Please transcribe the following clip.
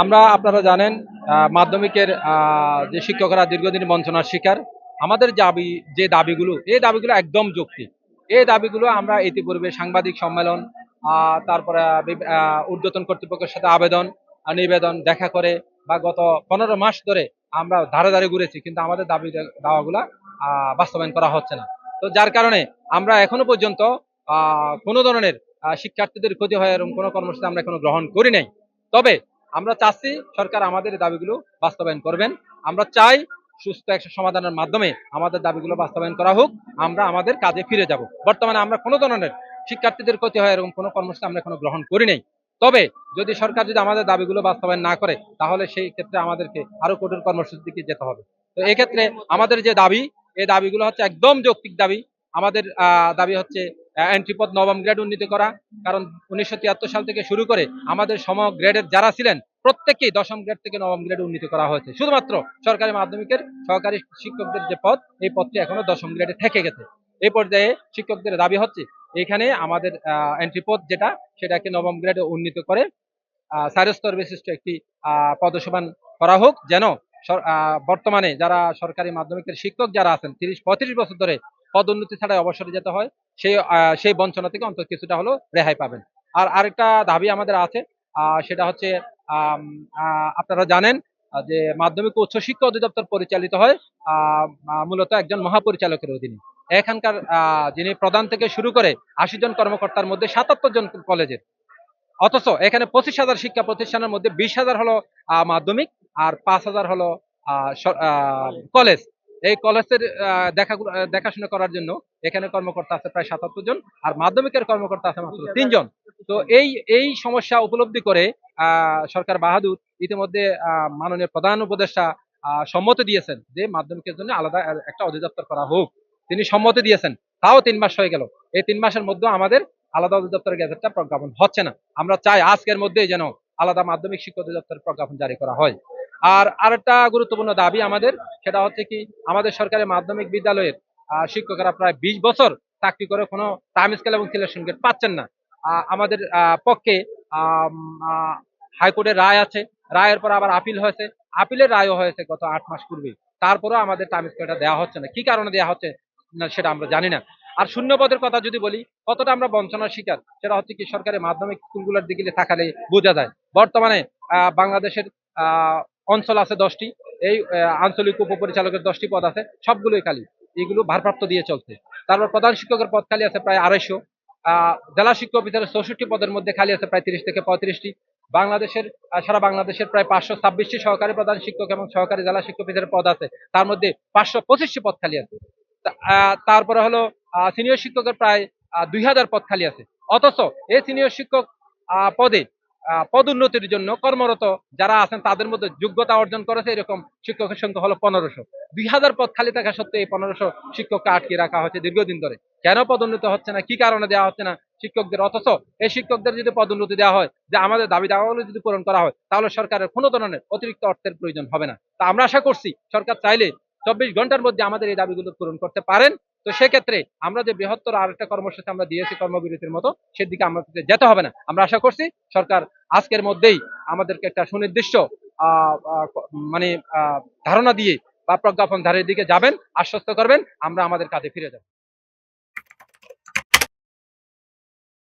আমরা, আপনারা জানেন মাধ্যমিকের যে শিক্ষকরা দীর্ঘদিন বঞ্চনার শিকার, আমাদের দাবি, যে দাবিগুলো, এই দাবিগুলো একদম যুক্তি এই দাবিগুলো আমরা ইতিপূর্বে সাংবাদিক সম্মেলন তারপরে ঊর্ধ্বতন কর্তৃপক্ষের সাথে আবেদন নিবেদন, দেখা করে, বা গত পনেরো মাস ধরে আমরা ধারে ধারে ঘুরেছি, কিন্তু আমাদের দাবি দাওয়াগুলা বাস্তবায়ন করা হচ্ছে না। তো যার কারণে আমরা এখনও পর্যন্ত কোনো ধরনের শিক্ষার্থীদের ক্ষতি হয় এরকম কোনো কর্মসূচি আমরা এখনও গ্রহণ করি নাই। তবে আমরা চাচ্ছি সরকার আমাদের দাবিগুলো বাস্তবায়ন করবেন। আমরা চাই সুস্থ একটা সমাধানের মাধ্যমে আমাদের দাবিগুলো বাস্তবায়ন করা হোক। আমরা আমাদের কাজে ফিরে যাব। বর্তমানে আমরা কোনো ধরনের শিক্ষার্থীদের ক্ষতি হয় এরকম কোনো কর্মসূচি আমরা এখনও গ্রহণ করি নাই। তবে যদি সরকার যদি আমাদের দাবিগুলো বাস্তবায়ন না করে, তাহলে সেই ক্ষেত্রে আমাদেরকে আরও কঠোর কর্মসূচির দিকে যেতে হবে। তো এই ক্ষেত্রে আমাদের যে দাবি এই দাবিগুলো হচ্ছে একদম যৌক্তিক দাবি। আমাদের দাবি হচ্ছে এন্ট্রিপদ নবম গ্রেড উন্নীত করা। কারণ উনিশশো তিয়াত্তর সাল থেকে শুরু করে আমাদের সম গ্রেডের যারা ছিলেন প্রত্যেককেই দশম গ্রেড থেকে নবম গ্রেড উন্নীত করা হয়েছে। শুধুমাত্র সরকারি মাধ্যমিকের সহকারী শিক্ষকদের যে পদ এই পদটি এখনও দশম গ্রেডে থেকে গেছে। এই পর্যায়ে শিক্ষকদের দাবি হচ্ছে এখানে আমাদের এন্ট্রি পদ যেটা সেটাকে নবম গ্রেডে উন্নীত করে আহ, বিশিষ্ট একটি পদসমান করা হোক। যেন বর্তমানে যারা সরকারি মাধ্যমিকের শিক্ষক যারা আছেন তিরিশ পঁয়ত্রিশ বছর ধরে পদোন্নতি ছাড়াই অবসরে যেতে হয় সেই সেই বঞ্চনা থেকে অন্তত কিছুটা হলো রেহাই পাবেন। আর আরেকটা দাবি আমাদের আছে সেটা হচ্ছে আপনারা জানেন যে মাধ্যমিক উচ্চ শিক্ষা অধিদপ্তর পরিচালিত হয় মূলত একজন মহাপরিচালকের অধীনে। এখানকার যিনি প্রধান থেকে শুরু করে আশি জন কর্মকর্তার মধ্যে সাতাত্তর জন কলেজের। অথচ এখানে পঁচিশ হাজার শিক্ষা প্রতিষ্ঠানের মধ্যে বিশ হাজার হলো মাধ্যমিক আর পাঁচ হাজার হলো কলেজ। এই কলেজের দেখা, দেখাশোনা করার জন্য এখানে কর্মকর্তা আছে প্রায় সাতাত্তর জন আর মাধ্যমিকের কর্মকর্তা আছে মাত্র তিনজন। তো এই এই সমস্যা উপলব্ধি করে আহ, সরকার বাহাদুর ইতিমধ্যে আহ, মাননীয় প্রধান উপদেষ্টা আহ, সম্মতি দিয়েছেন যে মাধ্যমিকের জন্য আলাদা একটা অধিদপ্তর করা হোক। তিনি সম্মতি দিয়েছেন তাও তিন মাস হয়ে গেল। এই তিন মাসের মধ্যে আমাদের আলাদা অধিদপ্তরের গ্যাজেটটা প্রজ্ঞাপন হচ্ছে না। আমরা চাই আজকের মধ্যেই যেন আলাদা মাধ্যমিক শিক্ষা অধিদপ্তরের প্রজ্ঞাপন জারি করা হয়। আর আরেকটা গুরুত্বপূর্ণ দাবি আমাদের সেটা হচ্ছে কি আমাদের সরকারের মাধ্যমিক বিদ্যালয়ের শিক্ষকেরা প্রায় বিশ বছর চাকরি করে কোনো টাইম স্কেল এবং সিলেকশন গেট পাচ্ছেন না। আমাদের পক্ষে হাইকোর্টের রায় আছে। রায়ের পর আবার আপিল হয়েছে। আপিলের রায়ও হয়েছে গত আট মাস পূর্বে। তারপরেও আমাদের টাইম স্কেলটা দেওয়া হচ্ছে না। কি কারণে দেওয়া হচ্ছে না সেটা আমরা জানি না। আর শূন্য পদের কথা যদি বলি, কতটা আমরা বঞ্চনার শিকার? সেটা হচ্ছে কি, সরকারি মাধ্যমিক স্কুলগুলোর দিকে তাকালে বোঝা যায়। বর্তমানে বাংলাদেশের অঞ্চল আছে দশটি। এই আঞ্চলিক উপপরিচালকের দশটি পদ আছে, সবগুলোই খালি। এগুলো ভারপ্রাপ্ত দিয়ে চলছে। তারপর প্রধান শিক্ষকের পদ খালি আছে প্রায় আড়াইশো। জেলা শিক্ষক অফিসারের চৌষট্টি পদের মধ্যে খালি আছে প্রায় তিরিশ থেকে পঁয়ত্রিশটি। বাংলাদেশের সারা বাংলাদেশের প্রায় পাঁচশো ছাব্বিশটি সহকারী প্রধান শিক্ষক এবং সহকারী জেলা শিক্ষক অফিসারের পদ আছে। তার মধ্যে পাঁচশো পঁচিশটি পদ খালি আছে। তারপরে হলো সিনিয়র শিক্ষকের প্রায় দুই হাজার পদ খালি আছে। অথচ এই সিনিয়র শিক্ষক পদে পদোন্নতির জন্য কর্মরত যারা আছেন, তাদের মধ্যে যোগ্যতা অর্জন করেছে এরকম শিক্ষকের সংখ্যা হলো পনেরোশো। দুই হাজার পদ খালি থাকা সত্ত্বেও এই পনেরোশো শিক্ষককে আটকে রাখা হয়েছে দীর্ঘদিন ধরে। কেন পদোন্নতি হচ্ছে না? কি কারণে দেওয়া হচ্ছে না শিক্ষকদের? অথচ এই শিক্ষকদের যদি পদোন্নতি দেওয়া হয়, যে আমাদের দাবি দাওয়াগুলো যদি পূরণ করা হয়, তাহলে সরকারের কোনো ধরনের অতিরিক্ত অর্থের প্রয়োজন হবে না। তা আমরা আশা করছি সরকার চাইলে চব্বিশ ঘণ্টার মধ্যে আমাদের এই দাবিগুলো পূরণ করতে পারেন। তো সেক্ষেত্রে আমরা যে বৃহত্তর আর একটা কর্মসূচি আমরা দিয়েছি কর্মবিরতির মতো, সেদিকে আমাদের যেতে হবে না। আমরা আশা করছি সরকার আজকের মধ্যেই আমাদেরকে একটা সুনির্দিষ্ট মানে ধারণা দিয়ে বা প্রজ্ঞাপন ধারের দিকে যাবেন, আশ্বস্ত করবেন, আমরা আমাদের কাজে ফিরে যাব।